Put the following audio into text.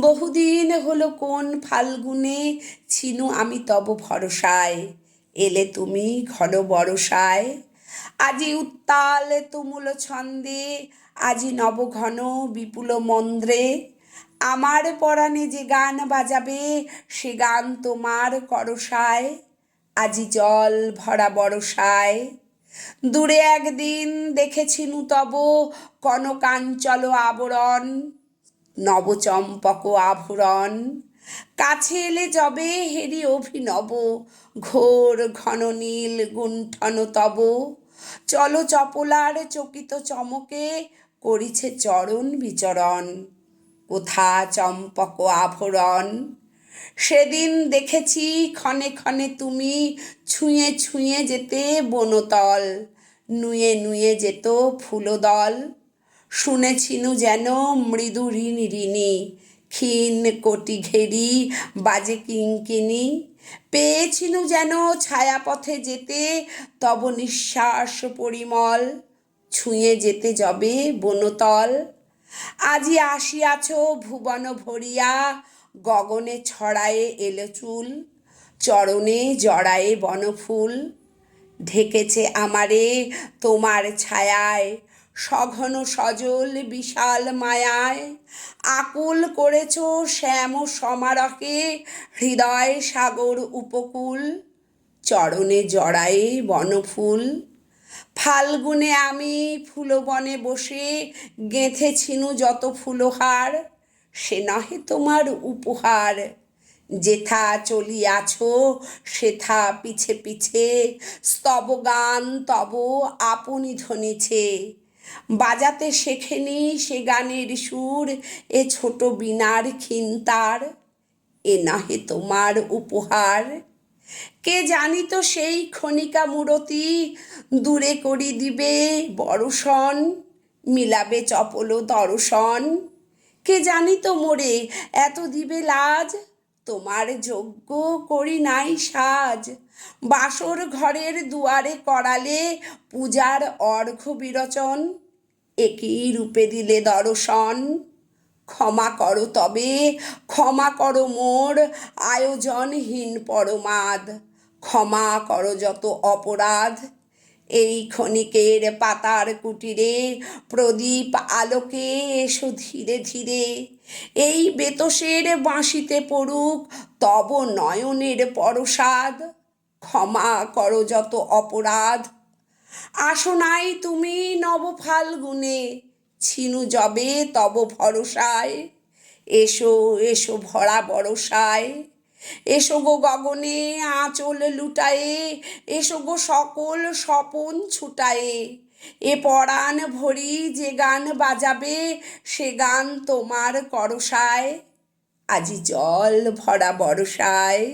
বহুদিন হলো কোন ফাল্গুনে ছিনু আমি তব ভরসায়। এলে তুমি ঘন বরসায়। আজি উত্তাল তুমুল ছন্দে, আজি নবঘন বিপুল মন্দ্রে আমার পরাণে যে গান বাজাবে, সে গান তোমার করসায়। আজি জল ভরা বরসায়। দূরে একদিন দেখেছিনু তব কনকাঞ্চল আবরণ। নবচম্পক আভরণ। কাছে এলে যবে হেরি অভিনব। ঘোর ঘন নীল গুণ্ঠন তব। চল চপলার চকিত চমকে করিছে চরণ বিচরণ। কোথা চম্পক আভরণ? সেদিন দেখেছি ক্ষণে ক্ষণে তুমি ছুঁয়ে ছুঁয়ে যেতে বনতল, নুয়ে নুয়ে যেত ফুলদল। শুনেছিনু যেন মৃদু ঋণী ঋণী। ক্ষীণ কোটি ঘেরি, বাজে কিঙ্কিনি পেয়েছিনু যেন ছায়াপথে যেতে, তব নিঃশ্বাস পরিমল। ছুঁয়ে যেতে যবে বনতল। আজি আসিয়াছ ভুবন ভরিয়া, গগনে ছড়ায়ে এলো চুল। চরণে জড়ায়ে বনফুল। ঢেকেছে আমারে তোমার ছায়ায় সঘন সজল বিশাল মায়ায় আকুল করেছ শ্যাম সমারকে হৃদয় সাগর উপকূল, চরণে জড়ায়ে বনফুল। ফাল্গুনে আমি ফুলবনে বসে গেঁথেছিনু যত ফুলহার, সে নহে তোমার উপহার। যেথা চলিয়াছ সেথা পিছে পিছে স্তবগান তব আপনি ধ্বনিছে। বাজাতে শেখেনি সে গানের সুর, এ ছোট বিনার খিনতার এ নহে তোমার উপহার। কে জানিত সেই ক্ষণিকা মূরতি, দূরে করি দিবে বড়সন, মিলাবে চপল দর্শন। কে জানিত মোরে এত দিবে লাজ তোমার যোগ্য করি নাই সাজ। বাসর ঘরের দুয়ারে করালে পূজার অর্ঘ বিরচন, একই রূপে দিলে দর্শন। ক্ষমা করো তবে, ক্ষমা করো মোর আয়োজনহীন পরমাদ। ক্ষমা করো যত অপরাধ এই ক্ষণিকের পাতার কুটিরে প্রদীপ আলোকে এসো ধীরে ধীরে। এই বেতসের বাঁশিতে পড়ুক তব নয়নের পরসাদ। ক্ষমা করো যত অপরাধ। আসো নাই তুমি নব ফাল্গুনে, ছিনু যবে তব ভরসায়। এসো এসো ভরা বরসায়। এসো গো গগনে আঁচল লুটায়ে, এসো গো সকল স্বপন ছুটায়ে। এ পরাণ ভরি যে গান বাজাবে, সে গান তোমার করসায়। আজি জল ভরা বরসায়